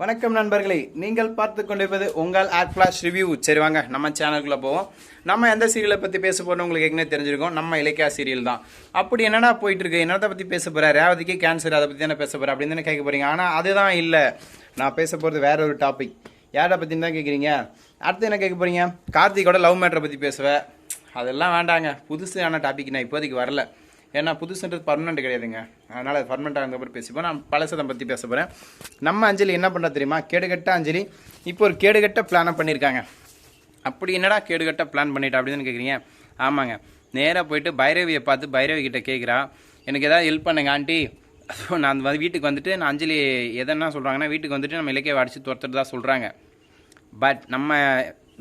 வணக்கம் நண்பர்களே. நீங்கள் பார்த்து கொண்டிருப்பது உங்கள் ஆட் ஃப்ளாஷ் ரிவ்யூ சரி வாங்க நம்ம சேனலுக்குள்ளே போவோம். நம்ம எந்த சீரியலை பற்றி பேச போகிறோம் உங்களுக்கு ஏற்கனவே தெரிஞ்சிருக்கோம். நம்ம இலக்கியா சீரியல் தான். அப்படி என்னடா போயிட்டு இருக்கு என்னத்தை பற்றி பேச போகிறேன் ரேவதிக்கு கேன்சர் அதை பற்றி தானே பேச போகிறேன் அப்படின்னு தானே கேட்க போகிறீங்க ஆனால் அதுதான் இல்லை. நான் பேச போகிறது வேற ஒரு டாபிக் யாரை பற்றி தான் கேட்குறீங்க? அடுத்து என்ன கேட்க போகிறீங்க கார்த்திகோட லவ் மேட்டரை பற்றி பேசுவேன் அதெல்லாம் வேண்டாங்க. புதுசான டாபிக் நான் இப்போதைக்கு வரல. ஏன்னா புதுசுன்றது பர்மனெண்ட் கிடையாதுங்க. அதனால் அது பர்மனெண்ட்டாக இருந்தப்பறம் பேசிப்போம். நான் பழசதை பற்றி பேச போகிறேன் நம்ம அஞ்சலி என்ன பண்ணுறது தெரியுமா? கேடுகட்ட அஞ்சலி. இப்போ ஒரு கேடுகட்ட பிளானை பண்ணியிருக்காங்க அப்படி என்னடா கேடுகட்ட பிளான் பண்ணிட்டா அப்படின்னு கேட்குறீங்க ஆமாங்க. நேராக போயிட்டு பைரவியை பார்த்து பைரவி கிட்டே கேட்குறா எனக்கு எதாவது ஹெல்ப் பண்ணுங்க ஆண்டி. நான் வந்து வீட்டுக்கு வந்துட்டு நான் அஞ்சலி எதனா சொல்கிறாங்கன்னா வீட்டுக்கு வந்துட்டு நம்ம இலக்கிய அடித்து தான் சொல்கிறாங்க பட் நம்ம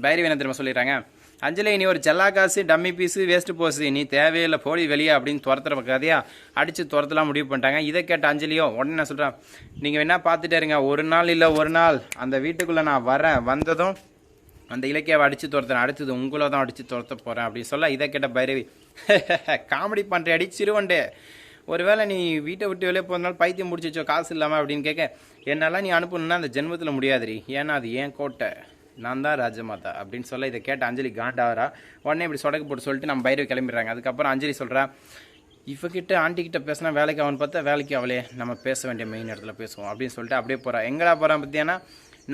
பைரவி என்ன தெரியுமா சொல்லிடுறாங்க? அஞ்சலி நீ ஒரு செல்லா காசு டம்மி பீஸு வேஸ்ட்டு போஸு. நீ தேவையில்லை போடி வெளியே அப்படின்னு துரத்துற கதையா அடித்து துரத்தலாம் முடிவு பண்ணிட்டாங்க. இதை கேட்ட அஞ்சலியோ உடனே நான் சொல்கிறான் நீங்கள் வேணால் பார்த்துட்டே இருங்க. ஒரு நாள் இல்லை ஒரு நாள். அந்த வீட்டுக்குள்ளே நான் வரேன். வந்ததும் அந்த இலக்கியாவை அடித்து துரத்துறேன். அடுத்தது உங்களை தான் அடித்து துரத்த போகிறேன் அப்படின்னு சொல்ல இதை கேட்ட பைரவி காமெடி பண்ணுற அடி சிறுவண்டே ஒருவேளை நீ வீட்டை விட்டு வெளியே போனாலும் பைத்தியம் முடிச்சிச்சோ காசு இல்லாமல் அப்படின்னு கேட்க என்னெல்லாம் நீ அனுப்பணுன்னா அந்த ஜென்மத்தில் முடியாதுரி ஏன்னா அது ஏன் கோட்டை. நான் தான் ராஜமாதா அப்படின்னு சொல்ல இதை கேட்ட அஞ்சலி காண்டாவரா உடனே இப்படி சொடக்கு போட்டு சொல்லிட்டு நம்ம பைரவி கிளம்பிடுறாங்க. அதுக்கப்புறம் அஞ்சலி சொல்கிறா இவகிட்ட ஆண்டி கிட்ட பேசினா வேலைக்கு அவன் பார்த்தா வேலைக்கு அவளே. நம்ம பேச வேண்டிய மெயின் இடத்துல பேசுவோம். அப்படின்னு சொல்லிட்டு அப்படியே போகிறான் எங்கடா போகிறான் பார்த்தீங்கன்னா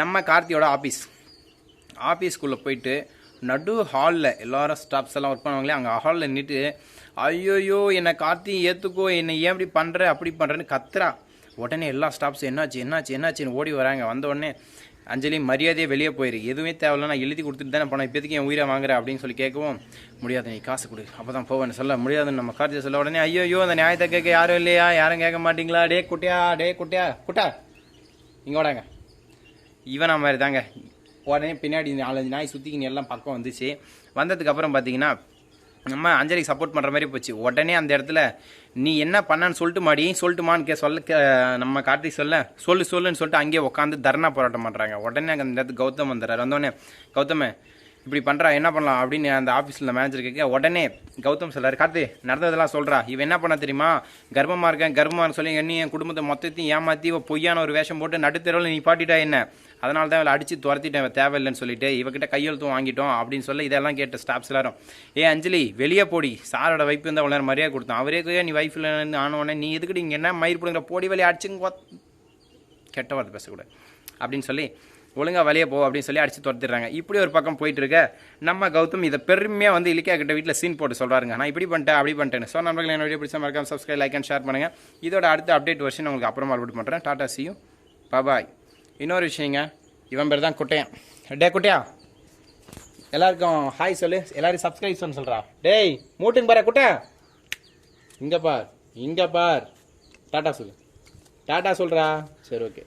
நம்ம கார்த்தியோட ஆஃபீஸ் ஆஃபீஸ்க்குள்ளே போயிட்டு நடு ஹாலில் எல்லாரும் ஸ்டாஃப்ஸ் எல்லாம் ஒர்க் பண்ணுவாங்களே அங்கே ஹாலில் நின்றுட்டு ஐயோயோ என்னை கார்த்தி ஏற்றுக்கோ என்னை ஏன் இப்படி பண்ணுற அப்படி பண்ணுறேன்னு கத்துறா. உடனே எல்லா ஸ்டாஃப்ஸும் என்னாச்சு என்னாச்சு என்னாச்சுன்னு ஓடி வராங்க. வந்த உடனே அஞ்சலி மரியாதையே வெளியே போயிரு. எதுவுமே தேவையில்ல நான் எழுதி கொடுத்துட்டு தானே பணம் இப்போதைக்கு என் உயிரை வாங்குற அப்படின்னு சொல்லி கேட்கவும் முடியாது நீ காசு கொடு. அப்போ தான் போவேன் சொல்ல முடியாதுன்னு நம்ம கார்த்தியை சொல்ல உடனே ஐயோ அந்த நியாயத்தை கேட்க யாரும் இல்லையா? யாரும் கேட்க மாட்டீங்களா? டே குட்டியா டே குட்டியா குட்டா. இங்கே ஓடாங்க இவனா மாதிரி தாங்க உடனே பின்னாடி நாலஞ்சு நாய் சுற்றிக்கின்னு எல்லாம் பக்கம் வந்துச்சு. வந்ததுக்கப்புறம் பார்த்தீங்கன்னா நம்ம அஞ்சலிக்கு சப்போர்ட் பண்ணுற மாதிரி போச்சு. உடனே அந்த இடத்துல நீ என்ன பண்ணான்னு சொல்லிட்டு மாடி சொல்லிட்டுமான்னு கே சொல்ல கே- நம்ம கார்த்திக் சொல்ல சொல்லு சொல்லுன்னு சொல்லிட்டு அங்கேயே உட்காந்து தர்ணா போராட்டம் பண்ணுறாங்க உடனே அங்கே அந்த இடத்துக்கு கௌதம் வந்துடுறாரு வந்தோடனே கௌதமே இப்படி பண்ணுறா என்ன பண்ணலாம் அப்படின்னு அந்த ஆஃபீஸில் மேனேஜர் கேட்க உடனே கௌதம் சொல்றாரு கார்த்தி நடந்ததெல்லாம் சொல்கிறா இவன் என்ன பண்ண தெரியுமா? கர்ப்பமாக இருக்கேன் கர்ப்பமாக சொல்லி என்ன என் குடும்பத்தை மொத்தத்தையும் ஏமாற்றி இவ பொய்யான ஒரு வேஷம் போட்டு நடுத்தரவில் நீ பாட்டிட்டா என்ன? அதனால தான் இவளை அடித்து துரத்திட்டேன் தேவையில்லைன்னு சொல்லிட்டு இவகிட்ட கையெழுத்தும் வாங்கிட்டோம் அப்படின்னு சொல்லி இதெல்லாம் கேட்ட ஸ்டாஃப்ஸ் எல்லாரும் ஏ அஞ்சலி வெளியே போடி. சாரோட வைப்பு இருந்தால் அவ்வளோ நேரம் மரியாதை கொடுத்தான். அவரே நீ வைஃபில் ஆனவொடனே நீ எதுக்கிட்டு இங்கே என்ன மயிர் பிடுங்குற? போடி வழி அடிச்சுங்க கெட்ட வார்த்தை பேசக்கூடாது அப்படின்னு சொல்லி ஒழுங்கா வெளியே போ அப்படின்னு சொல்லி அடிச்சு துரத்திடுறாங்க. இப்படி ஒரு பக்கம் போயிட்டு இருக்க நம்ம கௌதம் இதை பெருமையாக வந்து இலிக்கா கிட்ட வீட்டில் சீன் போட்டு சொல்கிறாருங்க நான் இப்படி பண்ணிட்டேன் அப்படி பண்ணிட்டேன் ஸோ நண்பர்கள் என்ன வீடியோ பிடிச்ச மறக்காம சப்ஸ்கிரைப் லைக் அண்ட் ஷேர் பண்ணுங்கள் இதோட அடுத்த அப்டேட் வருஷன் உங்களுக்கு அப்புறமா அப்டேட் பண்ணுறேன் டாடா சியும் பாய் இன்னொரு விஷயங்க. இவன் பேர் தான் குட்டையன். டே குட்டையா? எல்லாருக்கும் ஹாய் சொல்லு. எல்லாரும் சப்ஸ்கிரைப் பண்ண சொல்கிறா டேய் மூட்டுங்க பாரு குட்டை. இங்கே பார் இங்கே பார். டாடா சொல்லு. டாடா சொல்கிறா சரி ஓகே